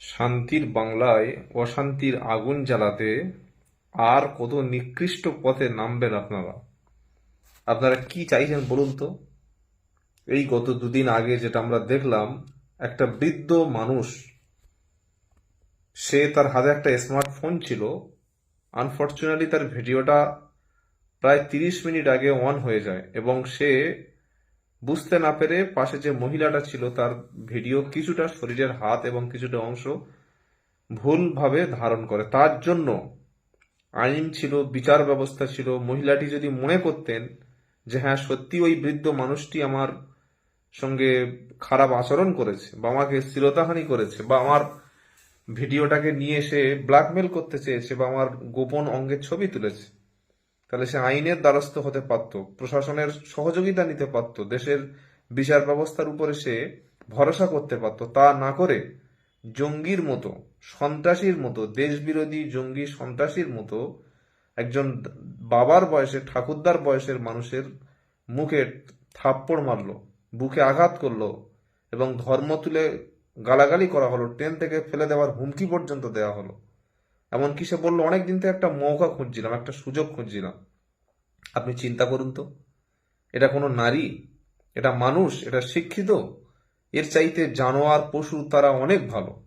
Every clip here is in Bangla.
শান্তির বাংলায় অশান্তির আগুন জ্বালাতে আর কত নিকৃষ্ট পথে নামবেন আপনারা? আপনারা কি চাইছেন বলুন তো? এই গত দুদিন আগে যেটা আমরা দেখলাম, একটা বৃদ্ধ মানুষ, সে তার হাতে একটা স্মার্টফোন ছিল। আনফর্চুনেটলি তার ভিডিওটা প্রায় তিরিশ মিনিট আগে অন হয়ে যায় এবং সে বুঝতে না পেরে পাশে যে মহিলাটা ছিল তার ভিডিও কিছুটা শরীরের হাত এবং কিছুটা অংশ ভুলভাবে ধারণ করে। তার জন্য আইন ছিল, বিচার ব্যবস্থা ছিল। মহিলাটি যদি মনে করতেন যে হ্যাঁ সত্যি ওই বৃদ্ধ মানুষটি আমার সঙ্গে খারাপ আচরণ করেছে বা আমাকে শ্লীলতাহানি করেছে বা আমার ভিডিওটাকে নিয়ে এসে ব্ল্যাকমেল করতে চেয়েছে বা আমার গোপন অঙ্গের ছবি তুলেছে তাহলে সে আইনের দ্বারস্থ হতে পারত, প্রশাসনের সহযোগিতা নিতে পারত, দেশের বিচার ব্যবস্থার উপরে সে ভরসা করতে পারত। তা না করে জঙ্গির মতো, সন্ত্রাসীর মতো, দেশবিরোধী জঙ্গি সন্ত্রাসীর মতো একজন বাবার বয়সে, ঠাকুরদার বয়সের মানুষের মুখে থাপ্পড় মারলো, বুকে আঘাত করল এবং ধর্ম তুলে গালাগালি করা হলো, ট্রেন থেকে ফেলে দেওয়ার হুমকি পর্যন্ত দেওয়া হলো। এমনকি সে বলল অনেক দিন থেকে একটা মৌকা খুঁজছিলাম, একটা সুযোগ খুঁজছিলাম। আপনি চিন্তা করুন তো। এটা কোনো নারী, এটা মানুষ, এটা শিক্ষিত। এর চাইতে জানোয়ার, পশু তারা অনেক ভালো।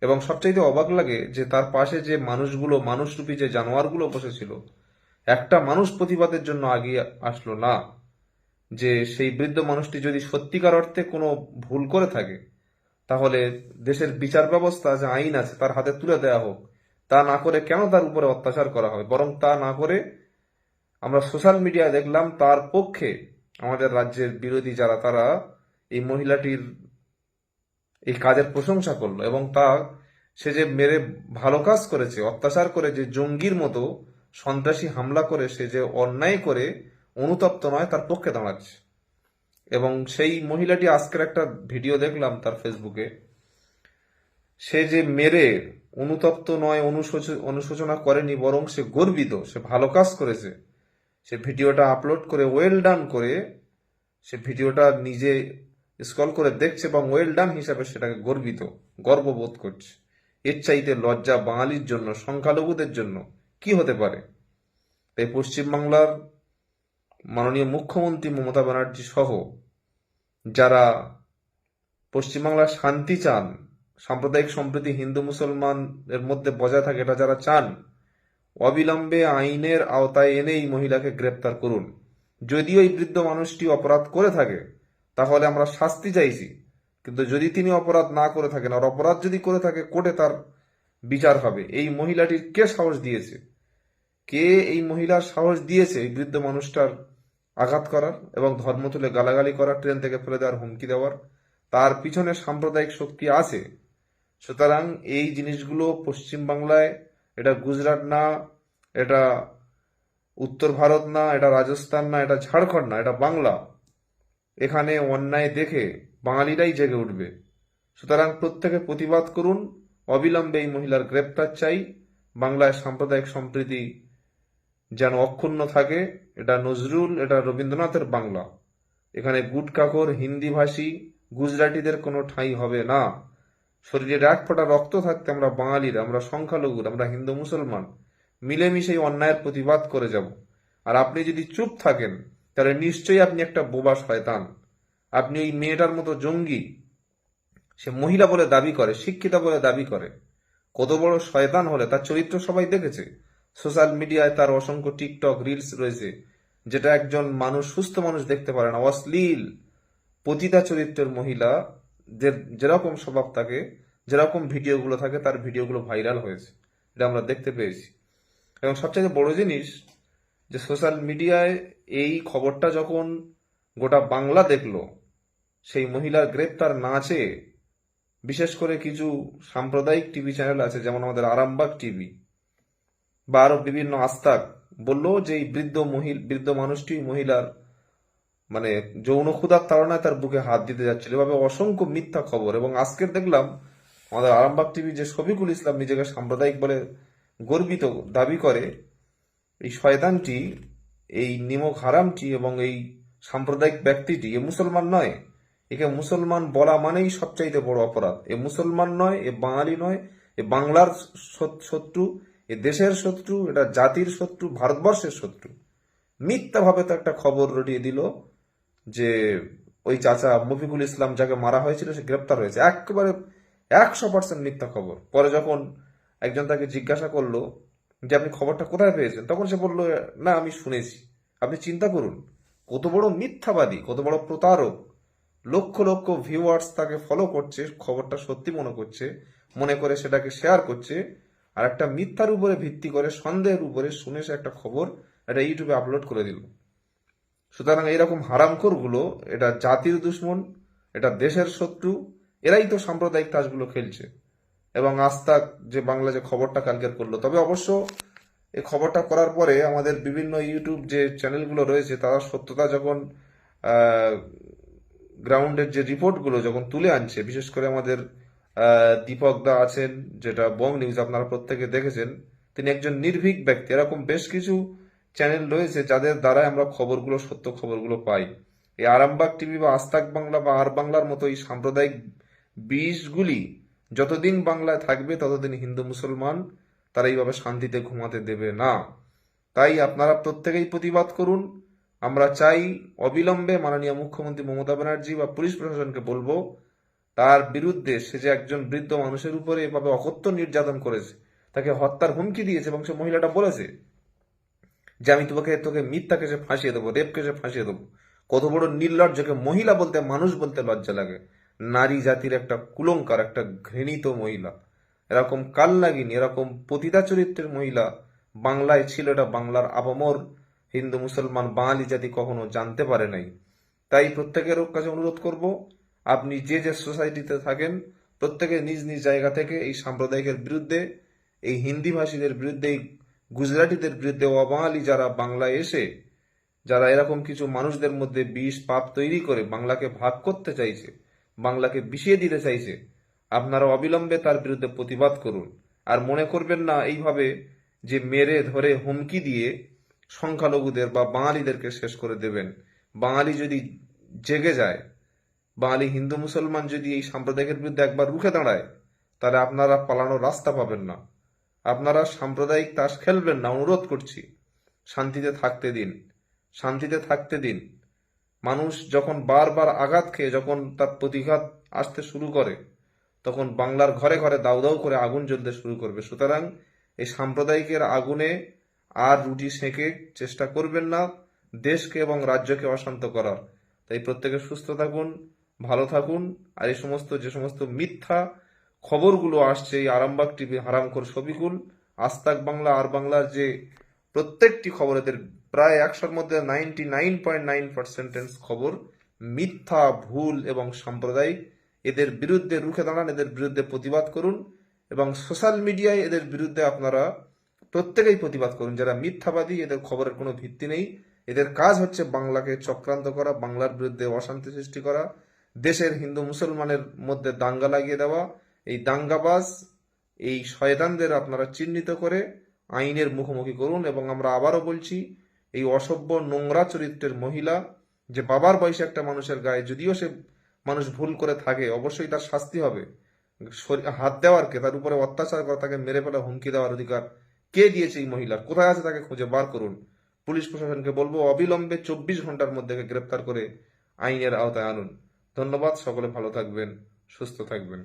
এবং সবচাইতে অবাক লাগে যে তার পাশে যে মানুষগুলো, মানুষরূপী যে জানোয়ারগুলো বসেছিল, একটা মানুষ প্রতিবাদের জন্য আগিয়ে আসলো না। যে সেই বৃদ্ধ মানুষটি যদি সত্যিকার অর্থে কোনো ভুল করে থাকে, তাহলে দেশের বিচার ব্যবস্থা, যে আইন আছে, তার হাতে তুলে দেওয়া হোক। তা না করে কেন তার উপরে অত্যাচার করা হয় বরং তা না করে আমরা সোশ্যাল মিডিয়া দেখলাম তার পক্ষে আমাদের রাজ্যের বিরোধী যারা, তারা এই মহিলাটির এই কাজের প্রশংসা করল এবং তা সে যে মেরে ভালো কাজ করেছে, অত্যাচার করে যে জঙ্গির মতো সন্ত্রাসী হামলা করে, সে যে অন্যায় করে, অনুতপ্ত নয়, তার পক্ষে দাঁড়াচ্ছে। এবং সেই মহিলাটি আজকের একটা ভিডিও দেখলাম তার ফেসবুকে সে যে মেরে, অনুতপ্ত নয়, অনুশোচ- অনুশোচনা করেনি, বরং সে গর্বিত, সে ভালো কাজ করেছে। সে ভিডিওটা আপলোড করে ওয়েল ডান করে, সে ভিডিওটা নিজে স্ক্রল করে দেখছে এবং ওয়েল ডান হিসাবে সেটাকে গর্বিত, গর্ববোধ করছে। এর চাইতে লজ্জা বাঙালির জন্য, সংখ্যালঘুদের জন্য কি হতে পারে? তাই পশ্চিমবাংলার মাননীয় মুখ্যমন্ত্রী মমতা ব্যানার্জি সহ যারা পশ্চিমবাংলার শান্তি চান সাম্প্রদায়িক সম্প্রীতি হিন্দু মুসলমান এর মধ্যে বজায় থাকে, এটা যারা চান, অবিলম্বে আইনের আওতায় এনে এই মহিলাকে গ্রেপ্তার করুন। যদিও এই বৃদ্ধ মানুষটি অপরাধ করে থাকে, তাহলে আমরা শাস্তি চাইছি। কিন্তু যদি তিনি অপরাধ না করে থাকেন, আর অপরাধ যদি করে থাকে, কোর্টে তার বিচার হবে। এই মহিলাটির কে সাহস দিয়েছে? কে এই মহিলার সাহস দিয়েছে এই বৃদ্ধ মানুষটার আঘাত করার এবং ধর্ম তুলে গালাগালি করার, ট্রেন থেকে ফেলে দেওয়ার হুমকি দেওয়ার? তার পিছনে সাম্প্রদায়িক শক্তি আছে। সুতরাং এই জিনিসগুলো পশ্চিমবাংলায় এটা গুজরাট না, এটা উত্তর ভারত না, এটা রাজস্থান না, এটা ঝাড়খণ্ড না, এটা বাংলা। এখানে অন্যায় দেখে বাঙালিরাই জেগে উঠবে। সুতরাং প্রত্যেকে প্রতিবাদ করুন, অবিলম্বে এই মহিলার গ্রেপ্তার চাই। বাংলায় সাম্প্রদায়িক সম্প্রীতি যেন অক্ষুণ্ণ থাকে, এটা নজরুল, এটা রবীন্দ্রনাথের বাংলা। এখানে গুটকাকর হিন্দিভাষী গুজরাটিদের কোনো ঠাঁই হবে না। শরীরের এক ফোঁটা রক্ত থাকতে আমরা বাঙালিরা, আমরা সংখ্যালঘুর, আমরা হিন্দু মুসলমান মিলেমিশে অন্যায়ের প্রতিবাদ করে যাব। আর আপনি যদি চুপ থাকেন, তাহলে নিশ্চয়ই আপনি একটা বোবা শয়তান। আপনি ওই মেয়েটার মতো জঙ্গি। সে মহিলা বলে দাবি করে, শিক্ষিতা বলে দাবি করে। কত বড় শয়তান হলে, তার চরিত্র সবাই দেখেছে। সোশ্যাল মিডিয়ায় তার অসংখ্য টিকটক রিলস রয়েছে, যেটা একজন মানুষ, সুস্থ মানুষ দেখতে পারে না। অশ্লীল, পতিতা চরিত্রের মহিলা যে যেরকম স্বভাব থাকে, যেরকম ভিডিওগুলো থাকে, তার ভিডিওগুলো ভাইরাল হয়েছে। এটা আমরা দেখতে পেয়েছি। এবং সবচেয়ে বড় জিনিস যে সোশ্যাল মিডিয়ায় এই খবরটা যখন গোটা বাংলা দেখল, সেই মহিলার গ্রেপ্তার না চেয়ে বিশেষ করে কিছু সাম্প্রদায়িক টিভি চ্যানেল আছে, যেমন আমাদের আরামবাগ টিভি বা আরও বিভিন্ন আস্তাক, বলল যে এই বৃদ্ধ মহিল, বৃদ্ধ মানুষটি মহিলার মানে যৌন ক্ষুধার তাড়নায় তার বুকে হাত দিতে যাচ্ছিল। এভাবে অসংখ্য মিথ্যা খবর এবং আজকের দেখলাম আমাদের আরামবাগ টিভি যে শফিকুল ইসলাম নিজেকে সাম্প্রদায়িক বলে গর্বিত দাবি করে, এই শয়তানটি, এই নিমক হারামটি এবং এই সাম্প্রদায়িক ব্যক্তিটি এ মুসলমান নয়। একে মুসলমান বলা মানেই সবচাইতে বড় অপরাধ। এ মুসলমান নয়, এ বাঙালি নয়, এ বাংলার শত্রু, এ দেশের শত্রু, এটা জাতির শত্রু, ভারতবর্ষের শত্রু। মিথ্যাভাবে তো একটা খবর রটিয়ে দিল। যে ওই চাচা মফিকুল ইসলাম যাকে মারা হয়েছিল, সে গ্রেপ্তার হয়েছে। একেবারে একশো পার্সেন্ট মিথ্যা খবর। পরে যখন একজন তাকে জিজ্ঞাসা করল যে, আপনি খবরটা কোথায় পেয়েছেন? তখন সে বলল, না, আমি শুনেছি। আপনি চিন্তা করুন, কত বড় মিথ্যাবাদী, কত বড় প্রতারক। লক্ষ লক্ষ ভিউয়ার্স তাকে ফলো করছে, খবরটা সত্যি মনে করছে, মনে করে সেটাকে শেয়ার করছে, আর একটা মিথ্যার উপরে ভিত্তি করে, সন্দেহের উপরে শুনে সে একটা খবর এটা ইউটিউবে আপলোড করে দিল। সুতরাং এইরকম হারামখোরগুলো, এটা জাতির দুশ্মন, এটা দেশের শত্রু, এরাই তো সাম্প্রদায়িক তাসগুলো খেলছে। এবং আস্তাক যে বাংলা যে খবরটা কালকের করল, তবে অবশ্য এই খবরটা করার পরে আমাদের বিভিন্ন ইউটিউব যে চ্যানেলগুলো রয়েছে, তারা সত্যতা যখন গ্রাউন্ডের যে রিপোর্টগুলো যখন তুলে আনছে, বিশেষ করে আমাদের দীপক দা আছেন, যেটা বং নিউজ আপনারা প্রত্যেকে দেখেছেন, তিনি একজন নির্ভীক ব্যক্তি। এরকম বেশ কিছু চ্যানেল রয়েছে, যাদের দ্বারা আমরা খবরগুলো, সত্য খবরগুলো পাই। এই আরামবাগ টিভি বা আস্তাক বাংলা বা আর বাংলার মতো এই সাম্প্রদায়িক বিষগুলি যতদিন বাংলায় থাকবে, ততদিন হিন্দু মুসলমান তারা এইভাবে শান্তিতে ঘুমাতে দেবে না। তাই আপনারা প্রত্যেকেই প্রতিবাদ করুন। আমরা চাই অবিলম্বে মাননীয় মুখ্যমন্ত্রী মমতা ব্যানার্জি বা পুলিশ প্রশাসনকে বলব, তার বিরুদ্ধে সে যে একজন বৃদ্ধ মানুষের উপরে এভাবে অকথ্য নির্যাতন করেছে, তাকে হত্যার হুমকি দিয়েছে এবং সে মহিলাটা বলেছে যে আমি তোমাকে, তোকে মিথ্যা কেসে ফাঁসিয়ে দেবো রেপ কেসে ফাঁসিয়ে দেবো, কত বড় নির্লজ্জকে মহিলা বলতে, মানুষ বলতে লজ্জা লাগে। নারী জাতির একটা কুলঙ্কার, একটা ঘৃণিত মহিলা। এরকম কালনাগিনী, এরকম পতিতা চরিত্রের মহিলা। বাংলায় ছিল এটা বাংলার আবমর হিন্দু, মুসলমান, বাঙালি জাতি কখনো জানতে পারে নাই। তাই প্রত্যেকের কাছে অনুরোধ করব, আপনি যে যে সোসাইটিতে থাকেন, প্রত্যেকে নিজ নিজ জায়গা থেকে এই সাম্প্রদায়িকের বিরুদ্ধে, এই হিন্দি ভাষীদের বিরুদ্ধে এই গুজরাটিদের বিরুদ্ধে অবাঙালি যারা বাংলায় এসে, যারা এরকম কিছু মানুষদের মধ্যে বিষ, পাপ তৈরি করে বাংলাকে ভাগ করতে চাইছে, বাংলাকে বিষিয়ে দিতে চাইছে, আপনারা অবিলম্বে তার বিরুদ্ধে প্রতিবাদ করুন। আর মনে করবেন না এইভাবে যে মেরে ধরে হুমকি দিয়ে সংখ্যালঘুদের বা বাঙালিদেরকে শেষ করে দেবেন। বাঙালি যদি জেগে যায়, বাঙালি হিন্দু মুসলমান যদি এই সাম্প্রদায়িকের বিরুদ্ধে একবার রুখে দাঁড়ায়, তাহলে আপনারা পালানোর রাস্তা পাবেন না। আপনারা সাম্প্রদায়িক তাস খেলবেন না, অনুরোধ করছি। শান্তিতে থাকতে দিন, শান্তিতে থাকতে দিন। মানুষ যখন বারবার আঘাত খেয়ে, যখন তার প্রতিঘাত আসতে শুরু করে, তখন বাংলার ঘরে ঘরে দাউ দাউ করে আগুন জ্বলতে শুরু করবে। সুতরাং এই সাম্প্রদায়িকের আগুনে আর রুটি সেঁকে চেষ্টা করবেন না, দেশকে এবং রাজ্যকে অশান্ত করার। তাই প্রত্যেকে সুস্থ থাকুন, ভালো থাকুন, আর এই সমস্ত, যে সমস্ত মিথ্যা খবরগুলো আসছে এই আরামবাগ টিভি, হারামখোর ছবিকুল আস্তাক বাংলা, আর বাংলার যে প্রত্যেকটি খবর, এদের প্রায় একশোর মধ্যে নাইনটি নাইন পয়েন্ট নাইন পার্সেন্টেন্স খবর মিথ্যা, ভুল এবং সাম্প্রদায়িক। এদের বিরুদ্ধে রুখে দাঁড়ান, এদের বিরুদ্ধে প্রতিবাদ করুন এবং সোশ্যাল মিডিয়ায় এদের বিরুদ্ধে আপনারা প্রত্যেকেই প্রতিবাদ করুন। যারা মিথ্যাবাদী, এদের খবরের কোনো ভিত্তি নেই। এদের কাজ হচ্ছে বাংলাকে চক্রান্ত করা, বাংলার বিরুদ্ধে অশান্তি সৃষ্টি করা, দেশের হিন্দু মুসলমানের মধ্যে দাঙ্গা লাগিয়ে দেওয়া এই দাঙ্গাবাজ, এই শয়তানদের আপনারা চিহ্নিত করে আইনের মুখোমুখি করুন এবং আমরা আবারও বলছি, এই অসভ্য নোংরা চরিত্রের মহিলা যে বাবার বয়সে একটা মানুষের গায়ে, যদিও সে মানুষ ভুল করে থাকে, অবশ্যই তার শাস্তি হবে। হাত দেওয়ার কে? তার উপরে অত্যাচার করা, তাকে মেরে ফেলা হুমকি দেওয়ার অধিকার কে দিয়েছে এই মহিলার? কোথায় আছে তাকে খুঁজে বার করুন? পুলিশ প্রশাসনকে বলব, অবিলম্বে চব্বিশ ঘণ্টার মধ্যে গ্রেপ্তার করে আইনের আওতায় আনুন। ধন্যবাদ, সকলে ভালো থাকবেন, সুস্থ থাকবেন।